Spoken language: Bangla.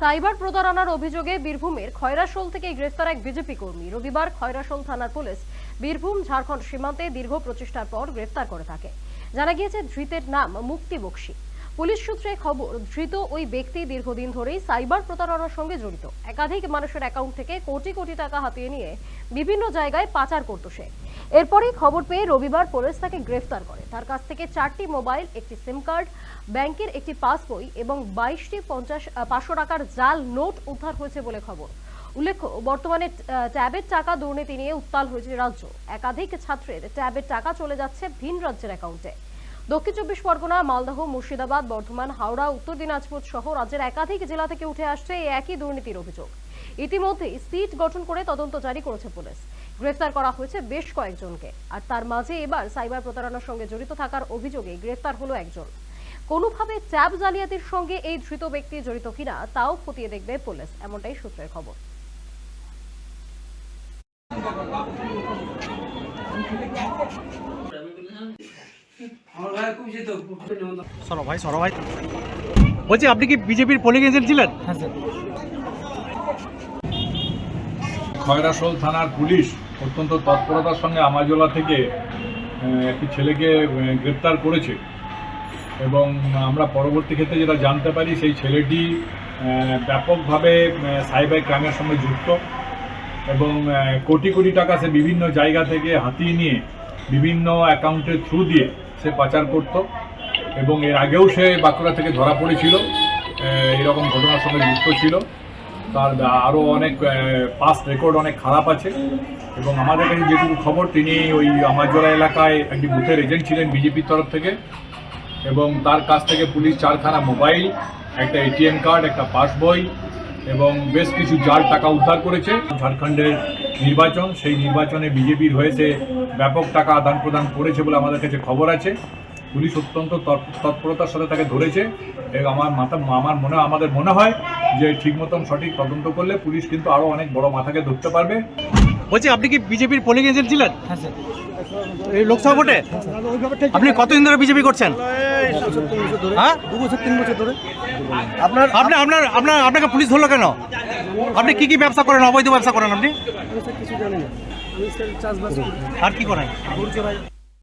সাইবার প্রতারণার অভিযোগে বীরভূমের খয়রাশোল থেকে গ্রেফতার এক বিজেপি কর্মী। রবিবার খয়রাশোল থানার পুলিশ বীরভূম, ঝাড়খণ্ড সীমান্তে দীর্ঘ প্রচেষ্টার পর গ্রেফতার করে থাকে। জানা গিয়েছে, ধৃতের নাম মুক্তি বক্সি। পুলিশ সূত্রে খবর, ধৃত ওই ব্যক্তি দীর্ঘদিন ধরেই সাইবার প্রতারণার সঙ্গে জড়িত। একাধিক মানুষের অ্যাকাউন্ট থেকে কোটি কোটি টাকা হাতিয়ে নিয়ে বিভিন্ন জায়গায় পাচার করত সে। এরপরই খবর পেয়ে রবিবার পুলিশ তাকে গ্রেফতার করে। তার কাছ থেকে চারটি মোবাইল, একটি সিম কার্ড, ব্যাংকের একটি পাসবই এবং বাইশটি পঞ্চাশ পাঁচশো টাকার জাল নোট উদ্ধার হয়েছে বলে খবর। উল্লেখ্য, বর্তমানে ট্যাবের টাকা দুর্নীতি নিয়ে উত্তাল হয়েছে রাজ্য। একাধিক ছাত্রের ট্যাবের টাকা চলে যাচ্ছে ভিন রাজ্যের অ্যাকাউন্টে। দক্ষিণ চব্বিশ পরগনা, মালদহ, মুর্শিদাবাদ, বর্ধমান, হাওড়া, উত্তর দিনাজপুর সহ রাজ্যের একাধিক জেলা থেকে উঠে আসছে এই একই দুর্নীতির অভিযোগ। ইতিমধ্যেই সিট গঠন করে তদন্ত জারি করেছে পুলিশ। গ্রেফতার করা হয়েছে বেশ কয়েকজনকে। আর তার মাঝে এবার সাইবার প্রতারণার সঙ্গে জড়িত থাকার অভিযোগে গ্রেফতার হলো একজন। কোনোভাবে ট্যাব জালিয়াতির সঙ্গে এই ধৃত ব্যক্তি জড়িত কিনা তাও খতিয়ে দেখবে পুলিশ এমনটাই সূত্রের খবর। সরো ভাই সরো ভাই। বলছি আপনি কি বিজেপির পোলিং এজেন্ট ছিলেন? হ্যাঁ স্যার। খয়রাসোল থানার পুলিশ অত্যন্ত তৎপরতার সঙ্গে আমাজোলা থেকে একটি ছেলেকে গ্রেপ্তার করেছে। এবং আমরা পরবর্তী ক্ষেত্রে যেটা জানতে পারি, সেই ছেলেটি ব্যাপকভাবে সাইবার ক্রাইমের সঙ্গে যুক্ত এবং কোটি কোটি টাকা সে বিভিন্ন জায়গা থেকে হাতিয়ে নিয়ে বিভিন্ন অ্যাকাউন্টের থ্রু দিয়ে সে পাচার করত এবং এর আগেও সে বাঁকুড়া থেকে ধরা পড়েছিল। এরকম ঘটনার সঙ্গে যুক্ত ছিল। তার আরও অনেক পাস্ট রেকর্ড অনেক খারাপ আছে। এবং আমাদের কাছে যেটুকু খবর, তিনি ওই আমাজোলা এলাকায় একটি বুথের এজেন্ট ছিলেন বিজেপির তরফ থেকে। এবং তার কাছ থেকে পুলিশ চারখানা মোবাইল, একটা এটিএম কার্ড একটা পাসবই এবং বেশ কিছু জাল টাকা উদ্ধার করেছে। ঝাড়খণ্ডের নির্বাচন, সেই নির্বাচনে বিজেপির হয়েছে ব্যাপক টাকা আদান প্রদান করেছে বলে আমাদের কাছে খবর আছে। পুলিশ অত্যন্ত তৎপরতার সাথে তাকে ধরেছে। এবং আমার মাথা আমার মনে আমাদের মনে হয় যে ঠিক মতন সঠিক তদন্ত করলে পুলিশ কিন্তু আরও অনেক বড় মাথাকে ধরতে পারবে। বলছি আপনি কি বিজেপির পোলিং এজেন্ট ছিলেন? হ্যাঁ এই লোকসভা ভোটে? আপনি কতদিন ধরে বিজেপি করছেন? হ্যাঁ? দু বছর তিন বছর ধরে। আপনার আপনি আপনার আপনার আপনাকে পুলিশ ধরলো কেন? আপনি কি কি ব্যবসা করেন? অবৈধ ব্যবসা করেন আপনি? কিছু জানি না। আমি স্যার চাষবাস করি। আর কি করেন?